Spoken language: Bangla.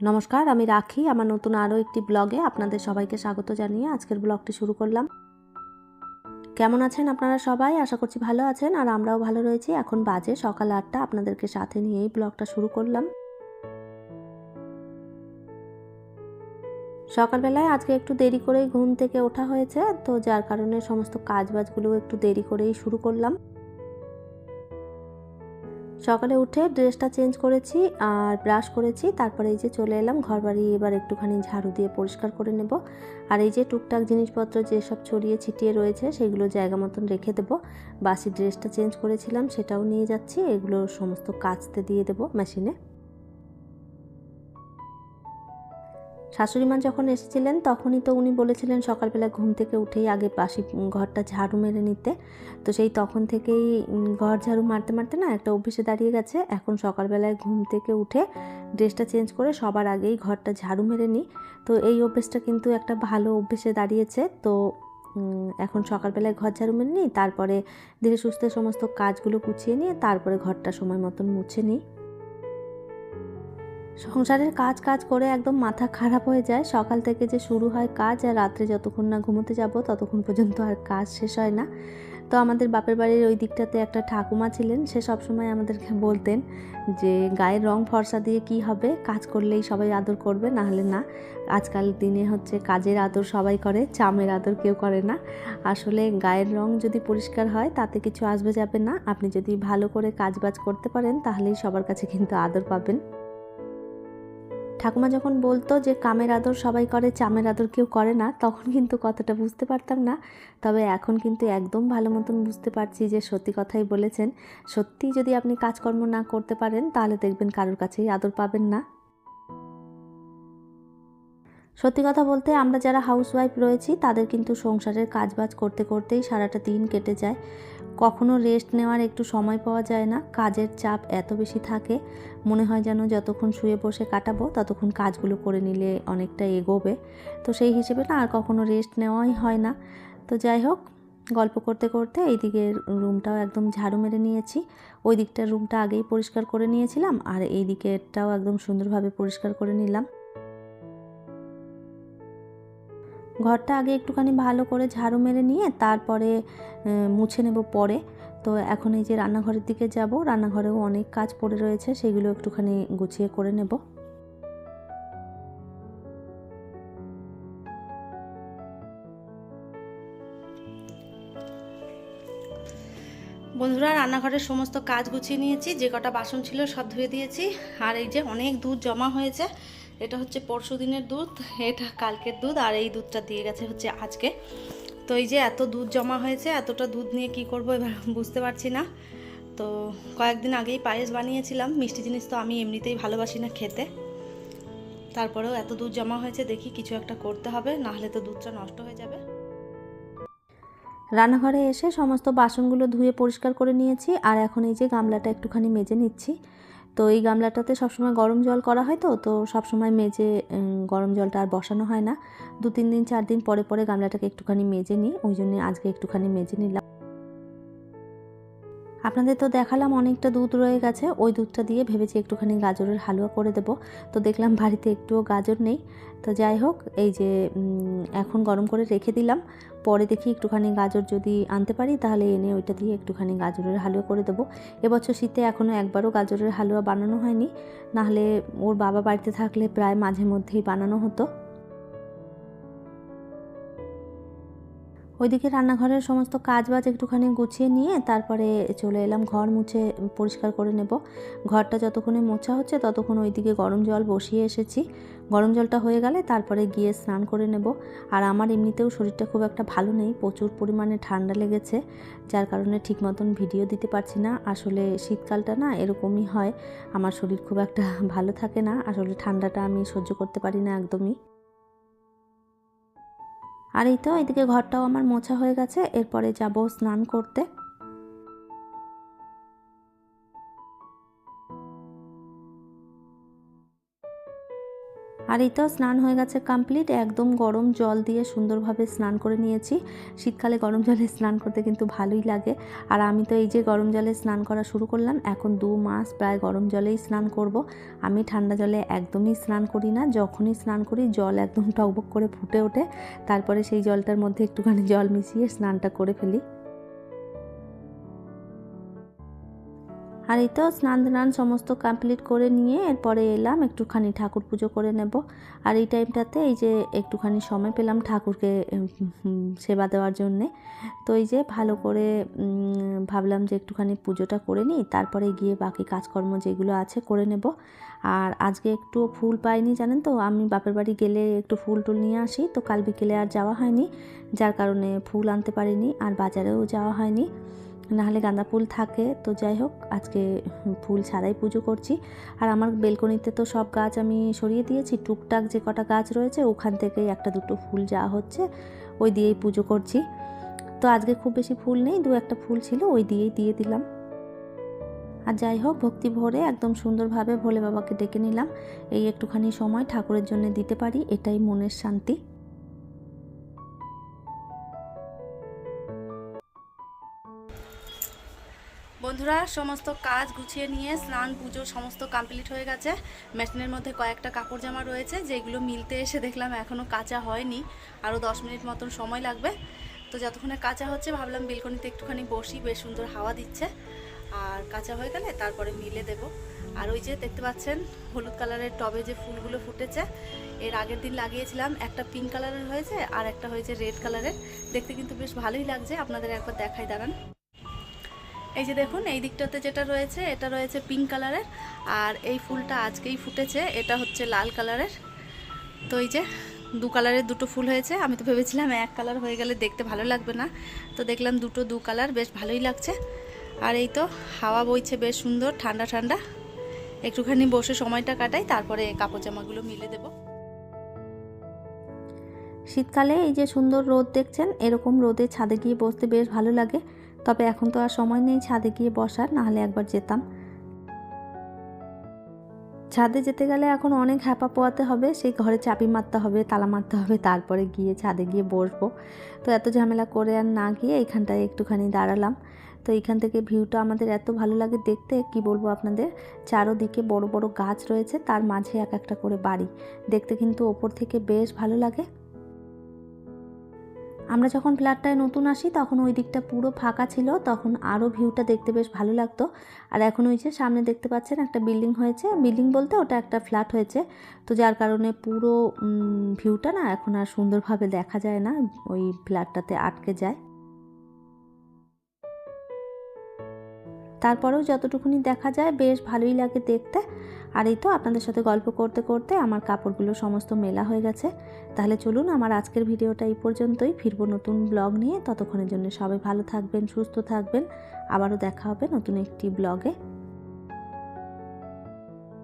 নমস্কার, আমি রাখি। আমার নতুন আরও একটি ব্লগে আপনাদের সবাইকে স্বাগত জানিয়ে আজকের ব্লগটি শুরু করলাম। কেমন আছেন আপনারা সবাই? আশা করছি ভালো আছেন আর আমরাও ভালো রয়েছি। এখন বাজে সকাল আটটা। আপনাদেরকে সাথে নিয়েই ব্লগটা শুরু করলাম। সকালবেলায় আজকে একটু দেরি করেই ঘুম থেকে ওঠা হয়েছে, তো যার কারণে সমস্ত কাজ বাজগুলো একটু দেরি করেই শুরু করলাম। সকালে উঠে ড্রেসটা চেঞ্জ করেছি আর ব্রাশ করেছি। তারপরে এই যে চলে এলাম ঘর বাড়ি এবার একটুখানি ঝাড়ু দিয়ে পরিষ্কার করে নেব। আর এই যে টুকটাক জিনিসপত্র যেসব ছড়িয়ে ছিটিয়ে রয়েছে, সেগুলো জায়গা মতন রেখে দেবো। বাসি ড্রেসটা চেঞ্জ করেছিলাম, সেটাও নিয়ে যাচ্ছি। এগুলো সমস্ত কাচতে দিয়ে দেবো মেশিনে শাশুড়ি মা যখন এসেছিলেন, তখনই তো উনি বলেছিলেন সকালবেলা ঘুম থেকে উঠেই আগে বাসি ঘরটা ঝাড়ু মেরে নিতে। তো সেই তখন থেকেই ঘর ঝাড়ু মারতে মারতে না একটা অভ্যেসে দাঁড়িয়ে গেছে। এখন সকালবেলায় ঘুম থেকে উঠে ড্রেসটা চেঞ্জ করে সবার আগেই ঘরটা ঝাড়ু মেরে নিই। তো এই অভ্যেসটা কিন্তু একটা ভালো অভ্যেসে দাঁড়িয়েছে। তো এখন সকালবেলায় ঘর ঝাড়ু মেরে নিই, তারপরে ধীরে সুস্থে সমস্ত কাজগুলো গুছিয়ে নিয়ে তারপরে ঘরটা সময় মতন মুছে নিই। সংসারের কাজ কাজ করে একদম মাথা খারাপ হয়ে যায়। সকাল থেকে যে শুরু হয় কাজ আর রাত্রে যতক্ষণ না ঘুমোতে যাব ততক্ষণ পর্যন্ত আর কাজ শেষ হয় না। তো আমাদের বাপের বাড়ির ওই দিকটাতে একটা ঠাকুমা ছিলেন, সে সবসময় আমাদেরকে বলতেন যে, গায়ের রং ফর্সা দিয়ে কি হবে? কাজ করলেই সবাই আদর করবে, না হলে না। আজকাল দিনে হচ্ছে কাজের আদর সবাই করে, চামের আদর কেউ করে না। আসলে গায়ের রং যদি পরিষ্কার হয়, তাতে কিছু আসবে যাবে না। আপনি যদি ভালো করে কাজ বাজ করতে পারেন, তাহলেই সবার কাছে কিন্তু আদর পাবেন। ঠাকুমা যখন বলতো যে কামের আদর সবাই করে, চামের আদর কেউ করে না, তখন কিন্তু কথাটা বুঝতে পারতাম না। তবে এখন কিন্তু একদম ভালো মতন বুঝতে পারছি যে সত্যি কথাই বলেছেন। সত্যি যদি আপনি কাজকর্ম না করতে পারেন, তাহলে দেখবেন কারোর কাছেই আদর পাবেন না। সত্যি কথা বলতে আমরা যারা হাউসওয়াইফ রয়েছি, তাদের কিন্তু সংসারের কাজবাজ করতে করতেই সারাটা দিন কেটে যায়। কখনো রেস্ট নেওয়ার একটু সময় পাওয়া যায় না। কাজের চাপ এত বেশি থাকে, মনে হয় যেন যতক্ষণ শুয়ে বসে কাটাবো, ততক্ষণ কাজগুলো করে নিলে অনেকটা এগোবে। তো সেই হিসেবে না, আর কখনো রেস্ট নেওয়াই হয় না। তো যাই হোক, গল্প করতে করতে এই দিকের রুমটাও একদম ঝাড়ু মেরে নিয়েছি। ওই দিকটার রুমটা আগেই পরিষ্কার করে নিয়েছিলাম, আর এই দিকেরটাও একদম সুন্দরভাবে পরিষ্কার করে নিলাম। ঘরটা আগে একটুখানি ভালো করে ঝাড়ু মেরে নিয়ে তারপরে মুছে নেব পরে। তো এখন এই যে রান্নাঘরের দিকে যাব, রান্নাঘরেও অনেক কাজ পড়ে রয়েছে, সেগুলো একটুখানি গুছিয়ে করে নেব। বন্ধুরা, রান্নাঘরের সমস্ত কাজ গুছিয়ে নিয়েছি, যে কটা বাসন ছিল সব ধুয়ে দিয়েছি। আর এই যে অনেক দুধ জমা হয়েছে এটা হচ্ছে পরশু দিনের দুধ, এটা কালকের দুধ, আর এই দুধটা দিয়ে গেছে হচ্ছে আজকে। তো এই যে এত দুধ জমা হয়েছে, এতটা দুধ নিয়ে কি করব এবার বুঝতে পারছি না। তো কয়েকদিন আগেই পায়েস বানিয়েছিলাম, মিষ্টি জিনিস তো আমি এমনিতেই ভালোবাসি না খেতে। তারপরেও এত দুধ জমা হয়েছে, দেখি কিছু একটা করতে হবে, নাহলে তো দুধটা নষ্ট হয়ে যাবে। রান্নাঘরে এসে সমস্ত বাসনগুলো ধুয়ে পরিষ্কার করে নিয়েছি, আর এখন এই যে গামলাটা একটুখানি মেজে নিচ্ছি। তো এই গামলাটাতে সবসময় গরম জল করা হয় তো তো সবসময় মেজে গরম জলটা আর বসানো হয় না। দু, তিন দিন, চার দিন পরে পরে গামলাটাকে একটুখানি মেজে নিই, ওই জন্য আজকে একটুখানি মেজে নিলাম। আপনাদের তো দেখালাম অনেকটা দুধ রয়ে গেছে, ওই দুধটা দিয়ে ভেবেছি একটুখানি গাজরের হালুয়া করে দেব। তো দেখলাম বাড়িতে একটুও গাজর নেই। তো যাই হোক, এই যে এখন গরম করে রেখে দিলাম। পরে দেখি একটুখানি গাজর যদি আনতে পারি, তাহলে এনে ওইটা দিয়ে একটুখানি গাজরের হালুয়া করে দেবো। এবছর শীতে এখনও একবারও গাজরের হালুয়া বানানো হয়নি। নাহলে ওর বাবা বাড়িতে থাকলে প্রায় মাঝে মধ্যেই বানানো হতো। ওইদিকে রান্নাঘরের সমস্ত কাজ বাজ একটুখানি গুছিয়ে নিয়ে তারপরে চলে এলাম, ঘর মুছে পরিষ্কার করে নেব। ঘরটা যতক্ষণে মোছা হচ্ছে ততক্ষণ ওইদিকে গরম জল বসিয়ে এসেছি। গরম জলটা হয়ে গেলে তারপরে গিয়ে স্নান করে নেব। আর আমার এমনিতেও শরীরটা খুব একটা ভালো নেই, প্রচুর পরিমাণে ঠান্ডা লেগেছে, যার কারণে ঠিক মতন ভিডিও দিতে পারছি না। আসলে শীতকালটা না এরকমই হয়, আমার শরীর খুব একটা ভালো থাকে না, আসলে ঠান্ডাটা আমি সহ্য করতে পারি না একদমই। আর এই তো এদিকে ঘরটাও আমার মোছা হয়ে গেছে এরপরে যাব স্নান করতে। আর এই তো স্নান হয়ে গেছে কমপ্লিট একদম গরম জল দিয়ে সুন্দরভাবে স্নান করে নিয়েছি। শীতকালে গরম জলে স্নান করতে কিন্তু ভালোই লাগে। আর আমি তো এই যে গরম জলে স্নান করা শুরু করলাম, এখন দু মাস প্রায় গরম জলেই স্নান করব। আমি ঠান্ডা জলে একদমই স্নান করি না। যখনই স্নান করি, জল একদম টকবক করে ফুটে ওঠে। তারপরে সেই জলটার মধ্যে একটুখানি জল মিশিয়ে স্নানটা করে ফেলি। আর এই তো স্নান ধান সমস্ত কমপ্লিট করে নিয়ে এরপরে এলাম, একটুখানি ঠাকুর পুজো করে নেব। আর এই টাইমটাতে এই যে একটুখানি সময় পেলাম ঠাকুরকে সেবা দেওয়ার জন্যে। তো এই যে ভালো করে ভাবলাম যে একটুখানি পুজোটা করে নিই, তারপরে গিয়ে বাকি কাজকর্ম যেগুলো আছে করে নেব। আর আজকে একটু ফুল পাইনি, জানেন তো? আমি বাপের বাড়ি গেলে একটু ফুল টুল নিয়ে আসি, তো কাল বিকেলে আর যাওয়া হয়নি, যার কারণে ফুল আনতে পারিনি, আর বাজারেও যাওয়া হয়নি। নাহলে গাঁদা ফুল থাকে। তো যাই হোক, আজকে ফুল ছাড়াই পুজো করছি। আর আমার বেলকনিতে তো সব গাছ আমি সরিয়ে দিয়েছি। টুকটাক যে কটা গাছ রয়েছে, ওখান থেকেই একটা দুটো ফুল যা হচ্ছে, ওই দিয়েই পুজো করছি। তো আজকে খুব বেশি ফুল নেই, দু একটা ফুল ছিল, ওই দিয়েই দিয়ে দিলাম। আর যাই হোক, ভক্তি ভরে একদম সুন্দরভাবে ভোলে বাবাকে ডেকে নিলাম। এই একটুখানি সময় ঠাকুরের জন্য দিতে পারি, এটাই মনের শান্তি। বন্ধুরা, সমস্ত কাজ গুছিয়ে নিয়ে স্নান, পুজো সমস্ত কমপ্লিট হয়ে গেছে। মেশিনের মধ্যে কয়েকটা কাপড় জামা রয়েছে, যেগুলো মিলতে এসে দেখলাম এখনও কাঁচা হয়নি। আরও দশ মিনিট মতন সময় লাগবে। তো যতক্ষণে কাঁচা হচ্ছে, ভাবলাম বেলকনিতে একটুখানি বসি, বেশ সুন্দর হাওয়া দিচ্ছে। আর কাঁচা হয়ে গেলে তারপরে মিলে দেব। আর ওই যে দেখতে পাচ্ছেন, হলুদ কালারের টবে যে ফুলগুলো ফুটেছে, এর আগের দিন লাগিয়েছিলাম। একটা পিঙ্ক কালারের হয়েছে, আর একটা হয়েছে রেড কালারের দেখতে কিন্তু বেশ ভালোই লাগছে। আপনাদের একবার দেখাই, দাঁড়ান। এই যে দেখুন, এই দিকটাতে যেটা রয়েছে, এটা রয়েছে পিঙ্ক কালারের আর এই ফুলটা আজকেই ফুটেছে, এটা হচ্ছে লাল কালারের তো এই যে দু কালারের দুটো ফুল হয়েছে, আমি তো ভেবেছিলাম এক কালার হয়ে গেলে দেখতে ভালো লাগবে না। তো দেখলাম দুটো দু কালার বেশ ভালোই লাগছে। আর এই তো হাওয়া বইছে, বেশ সুন্দর, ঠান্ডা ঠান্ডা। একটুখানি বসে সময়টা কাটাই, তারপরে কাপড় জামাগুলো মিলে দেবো। শীতকালে এই যে সুন্দর রোদ দেখছেন, এরকম রোদে ছাদে গিয়ে বসতে বেশ ভালো লাগে। তবে এখন তো আর সময় নেই ছাদে গিয়ে বসার, নাহলে একবার যেতাম। ছাদে যেতে গেলে এখন অনেক হ্যাপা পোয়াতে হবে, সেই ঘরে চাবি মারতে হবে, তালা মারতে হবে, তারপরে গিয়ে ছাদে গিয়ে বসবো। তো এত ঝামেলা করে আর না গিয়ে এইখানটায় একটুখানি দাঁড়ালাম। তো এইখান থেকে ভিউটা আমাদের এত ভালো লাগে দেখতে, কি বলব আপনাদের? চারোদিকে বড় বড় গাছ রয়েছে, তার মাঝে এক একটা করে বাড়ি। দেখতে কিন্তু ওপর থেকে বেশ ভালো লাগে। আমরা যখন ফ্ল্যাটটায় নতুন আসি, তখন ওই দিকটা পুরো ফাঁকা ছিল, তখন আরও ভিউটা দেখতে বেশ ভালো লাগতো। আর এখন ওই যে সামনে দেখতে পাচ্ছেন একটা বিল্ডিং হয়েছে। বিল্ডিং বলতে ওটা একটা ফ্ল্যাট হয়েছে। তো যার কারণে পুরো ভিউটা না এখন আর সুন্দরভাবে দেখা যায় না, ওই ফ্ল্যাটটাতে আটকে যায়। তারপরেও যতটুকুনি দেখা যায় বেশ ভালোই লাগে দেখতে। আর এই তো আপনাদের সাথে গল্প করতে করতে আমার কাপড়গুলো সমস্ত মেলা হয়ে গেছে। তাহলে চলুন আমার আজকের ভিডিওটা এই পর্যন্তই। ফিরবো নতুন ব্লগ নিয়ে। ততক্ষণের জন্য সবাই ভালো থাকবেন, সুস্থ থাকবেন। আবারও দেখা হবে নতুন একটি ব্লগে।